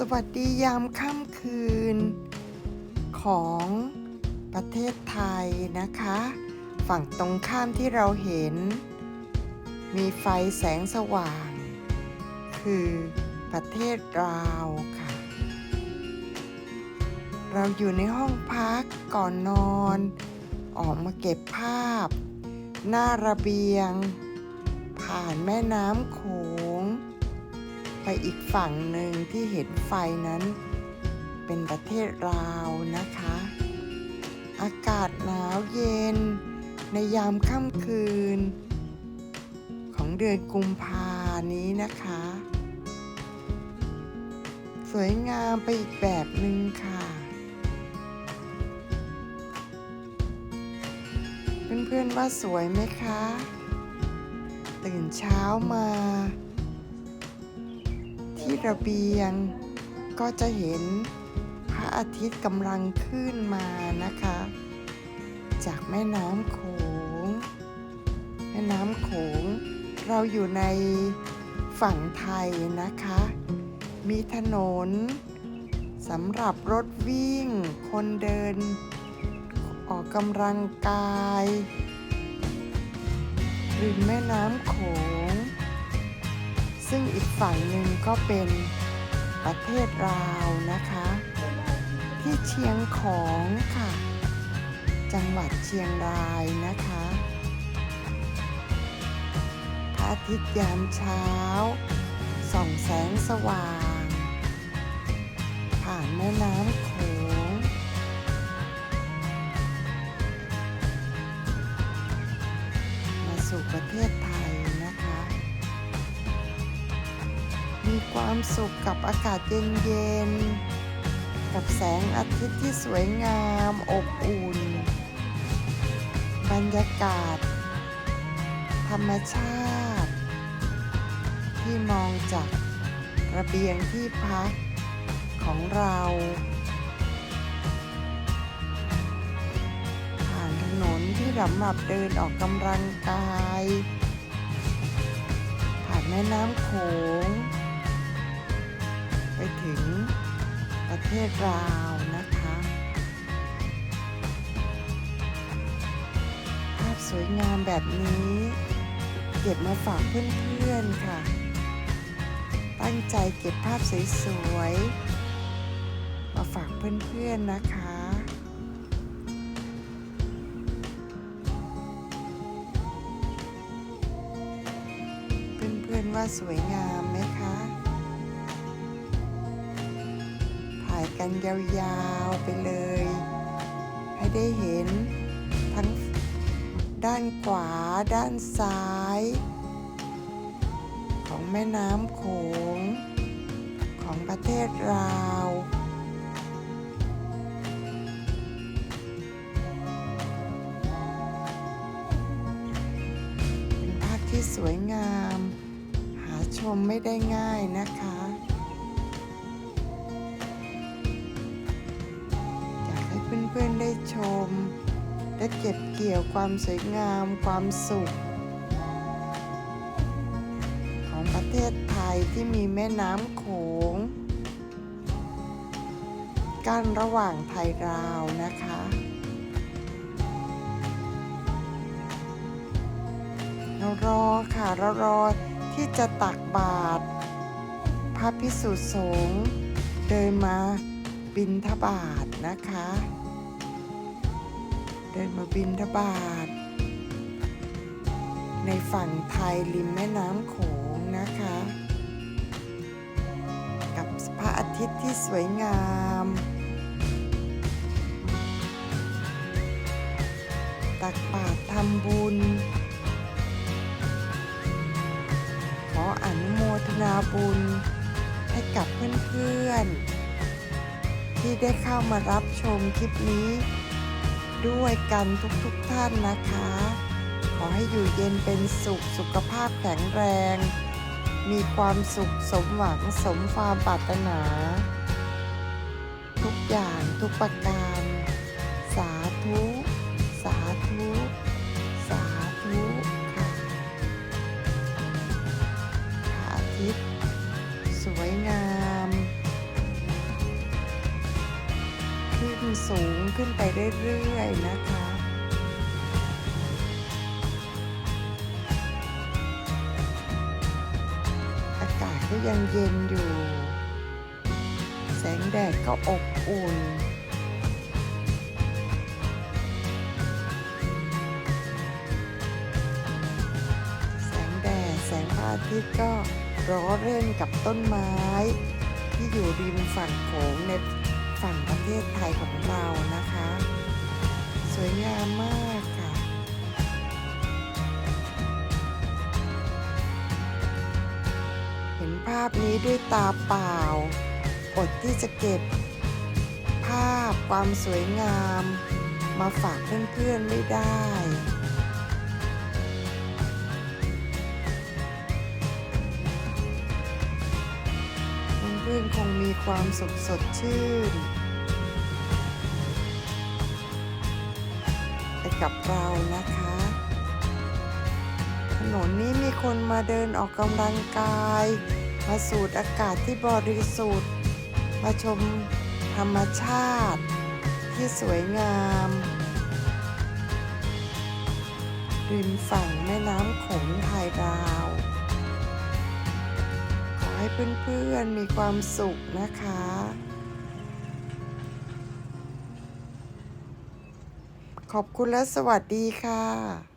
สวัสดียามค่ำคืน ของประเทศไทยนะคะ ฝั่งตรงข้ามที่เราเห็น มีไฟแสงสว่าง คือประเทศลาวค่ะ เราอยู่ในห้องพักก่อนนอน ออกมาเก็บภาพ หน้าระเบียง ผ่านแม่น้ำโขง ไปอีกฝั่งหนึ่งที่เห็นไฟนั้น เป็นประเทศลาวนะคะ อากาศหนาวเย็น ในยามค่ำคืน ของเดือนกุมภานี้นะคะ สวยงามไปอีกแบบหนึ่งค่ะ เพื่อนๆว่าสวยไหมคะ ตื่นเช้ามา ที่ระเบียง ก็จะเห็นพระอาทิตย์กำลังขึ้นมานะคะ จากแม่น้ำโขง แม่น้ำโขง เราอยู่ในฝั่งไทยนะคะ มีถนนสำหรับรถวิ่ง คนเดิน ออกกำลังกายริมแม่น้ำโขง ซึ่งอีกฝั่งหนึ่งก็เป็นประเทศลาวนะคะ ที่เชียงของค่ะ จังหวัดเชียงรายนะคะพระอาทิตย์ยามเช้าส่องแสงสว่าง ผ่านแม่น้ำโขงมาสู่ประเทศ ความสุขกับอากาศเย็นๆ กับแสงอาทิตย์ที่สวยงามอบอุ่น บรรยากาศ ธรรมชาติ ที่มองจากระเบียงที่พักของเรา ผ่านถนนที่สำหรับเดินออกกำลังกาย ผ่านแม่น้ำโขง ศลาวนะคะ ภาพสวยงามแบบนี้ เก็บมาฝากเพื่อนๆค่ะ ตั้งใจเก็บภาพสวยๆ มาฝากเพื่อนๆนะคะเพื่อนๆว่าสวยงามไหมคะ กันยาวๆไปเลย ให้ได้เห็นทั้งด้านขวาด้านซ้าย ของแม่น้ำโขง ของประเทศลาวเป็นภาพที่สวยงาม หาชมไม่ได้ง่ายนะคะ เพื่อนๆได้ชม และเก็บเกี่ยวความสวยงามความสุข ของประเทศไทยที่มีแม่น้ำโขงกั้นระหว่างไทยลาวนะคะ เรารอค่ะเรารอที่จะตักบาตรพระพิสุสงฆ์เดินมาบินทบาทนะคะ เดินมาบินทบาทในฝั่งไทยริมแม่น้ำโขงนะคะ กับพระอาทิตย์ที่สวยงาม ตักบาตรทำบุญ ขออนุโมทนาบุญให้กับเพื่อนๆที่ได้เข้ามารับชมคลิปนี้ ด้วยกันทุกๆทท่านนะคะ ขอให้อยู่เย็นเป็นสุขสุขภาพแข็งแรง มีความสุขสมหวังสมความปรารถนา ทุกอย่างทุกประการ สาธุ สูงขึ้นไปเรื่อยๆนะคะ อากาศก็ยังเย็นอยู่ แสงแดดก็อบอุ่นแสงแดดแสงพระอาทิตย์ก็ร้อเร่นกับต้นไม้ ที่อยู่ริมฝั่งโขงใน เทศไทยของเรานะคะ สวยงามมากค่ะ เห็นภาพนี้ด้วยตาเปล่า อดที่จะเก็บ ภาพความสวยงาม มาฝากเพื่อนๆไม่ได้เพื่อนๆคงมีความสุขสดชื่น กับเรานะคะ ถนนนี้มีคนมาเดินออกกำลังกาย มาสูดอากาศที่บริสุทธิ์ มาชมธรรมชาติที่สวยงามริมฝั่งแม่น้ำโขงไทยราว ขอให้เพื่อนๆมีความสุขนะคะ ขอบคุณและสวัสดีค่ะ